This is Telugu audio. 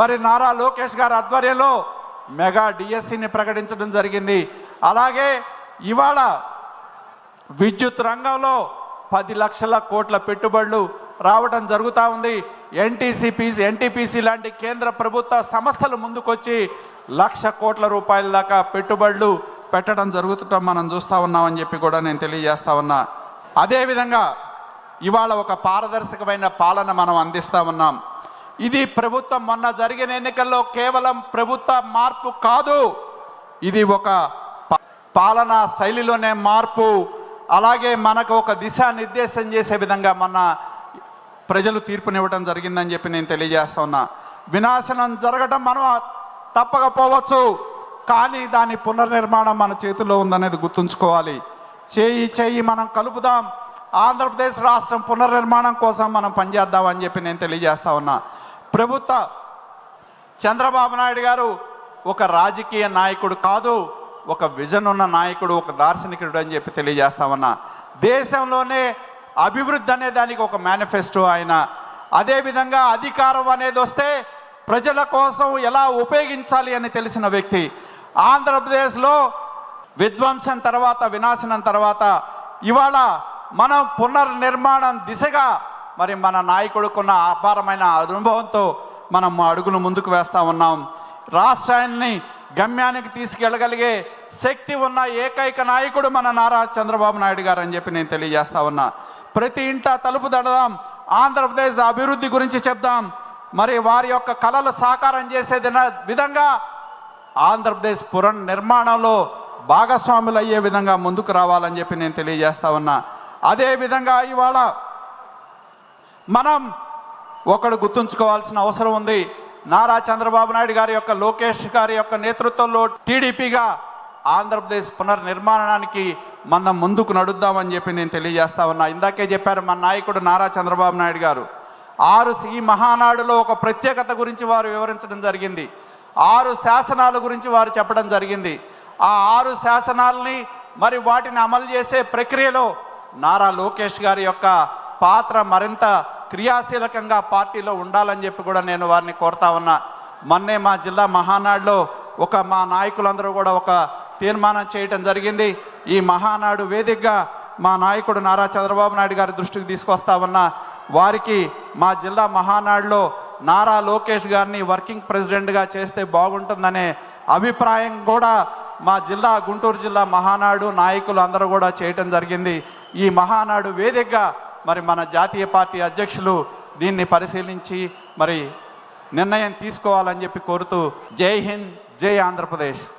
మరి నారా లోకేష్ గారి ఆధ్వర్యంలో మెగా డిఎస్సిని ప్రకటించడం జరిగింది. అలాగే ఇవాళ విద్యుత్ రంగంలో పది లక్షల కోట్ల పెట్టుబడులు రావడం జరుగుతూ ఉంది. ఎన్టీసీపీసీ ఎన్టీపీసీ లాంటి కేంద్ర ప్రభుత్వ సంస్థలు ముందుకొచ్చి లక్ష కోట్ల రూపాయల దాకా పెట్టుబడులు పెట్టడం జరుగుతుంటాం మనం చూస్తూ ఉన్నామని చెప్పి కూడా నేను తెలియజేస్తా ఉన్నా. అదేవిధంగా ఇవాళ ఒక పారదర్శకమైన పాలన మనం అందిస్తూ ఉన్నాం. ఇది ప్రభుత్వం మొన్న జరిగిన ఎన్నికల్లో కేవలం ప్రభుత్వ మార్పు కాదు. ఇది ఒక ప- పాలనా శైలిలోనే మార్పు. అలాగే మనకు ఒక దిశానిర్దేశం చేసే విధంగా మన ప్రజలు తీర్పునివ్వడం జరిగిందని చెప్పి నేను తెలియజేస్తా ఉన్నా. వినాశనం జరగడం మనం తప్పకపోవచ్చు. కానీ దాని పునర్నిర్మాణం మన చేతిలో ఉందనేది గుర్తుంచుకోవాలి. చేయి చేయి మనం కలుపుదాం. ఆంధ్రప్రదేశ్ రాష్ట్రం పునర్నిర్మాణం కోసం మనం పనిచేద్దామని చెప్పి నేను తెలియజేస్తా ఉన్నా. ప్రభుత్వ చంద్రబాబు నాయుడు గారు ఒక రాజకీయ నాయకుడు కాదు ఒక విజన్ ఉన్న నాయకుడు ఒక దార్శనికుడు అని చెప్పి తెలియజేస్తామన్నా దేశంలోనే అభివృద్ధి అనే దానికి ఒక మేనిఫెస్టో ఆయన. అదేవిధంగా అధికారం అనేది వస్తే ప్రజల కోసం ఎలా ఉపయోగించాలి అని తెలిసిన వ్యక్తి. ఆంధ్రప్రదేశ్లో విధ్వంసం తర్వాత వినాశనం తర్వాత ఇవాళ మనం పునర్నిర్మాణం దిశగా మరి మన నాయకుడుకున్న అపారమైన అనుభవంతో మనం అడుగులు ముందుకు వేస్తా ఉన్నాం. రాష్ట్రాన్ని గమ్యానికి తీసుకెళ్ళగలిగే శక్తి ఉన్న ఏకైక నాయకుడు మన నారా చంద్రబాబు నాయుడు గారు అని చెప్పి నేను తెలియజేస్తా ఉన్నా. ప్రతి ఇంట తలుపు దడదాం ఆంధ్రప్రదేశ్ అభివృద్ధి గురించి చెప్దాం. మరి వారి యొక్క కళలు సాకారం చేసే విధంగా ఆంధ్రప్రదేశ్ పురం నిర్మాణంలో భాగస్వాములు అయ్యే విధంగా ముందుకు రావాలని చెప్పి నేను తెలియజేస్తా ఉన్నా. అదే విధంగా ఇవాళ మనం ఒకడు గుర్తుంచుకోవాల్సిన అవసరం ఉంది. నారా చంద్రబాబు నాయుడు గారి యొక్క లోకేష్ గారి యొక్క నేతృత్వంలో టీడీపీగా ఆంధ్రప్రదేశ్ పునర్నిర్మాణానికి మనం ముందుకు నడుద్దామని చెప్పి నేను తెలియజేస్తా ఉన్నా. ఇందాకే చెప్పారు మన నాయకుడు నారా చంద్రబాబు నాయుడు గారు. ఆరు ఈ మహానాడులో ఒక ప్రత్యేకత గురించి వారు వివరించడం జరిగింది. ఆరు శాసనాల గురించి వారు చెప్పడం జరిగింది. ఆ ఆరు శాసనాలని మరి వాటిని అమలు చేసే ప్రక్రియలో నారా లోకేష్ గారి యొక్క పాత్ర మరింత క్రియాశీలకంగా పార్టీలో ఉండాలని చెప్పి కూడా నేను వారిని కోరుతా ఉన్నా. మొన్నే మా జిల్లా మహానాడులో ఒక మా నాయకులందరూ కూడా ఒక తీర్మానం చేయటం జరిగింది. ఈ మహానాడు వేదికగా మా నాయకుడు నారా చంద్రబాబు నాయుడు గారి దృష్టికి తీసుకొస్తా ఉన్నా. వారికి మా జిల్లా మహానాడులో నారా లోకేష్ గారిని వర్కింగ్ ప్రెసిడెంట్గా చేస్తే బాగుంటుందనే అభిప్రాయం కూడా మా జిల్లా గుంటూరు జిల్లా మహానాడు నాయకులు అందరూ కూడా చేయటం జరిగింది. ఈ మహానాడు వేదికగా మరి మన జాతీయ పార్టీ అధ్యక్షులు దీన్ని పరిశీలించి మరి నిర్ణయం తీసుకోవాలని చెప్పి కోరుతూ జై హింద్ జై ఆంధ్రప్రదేశ్.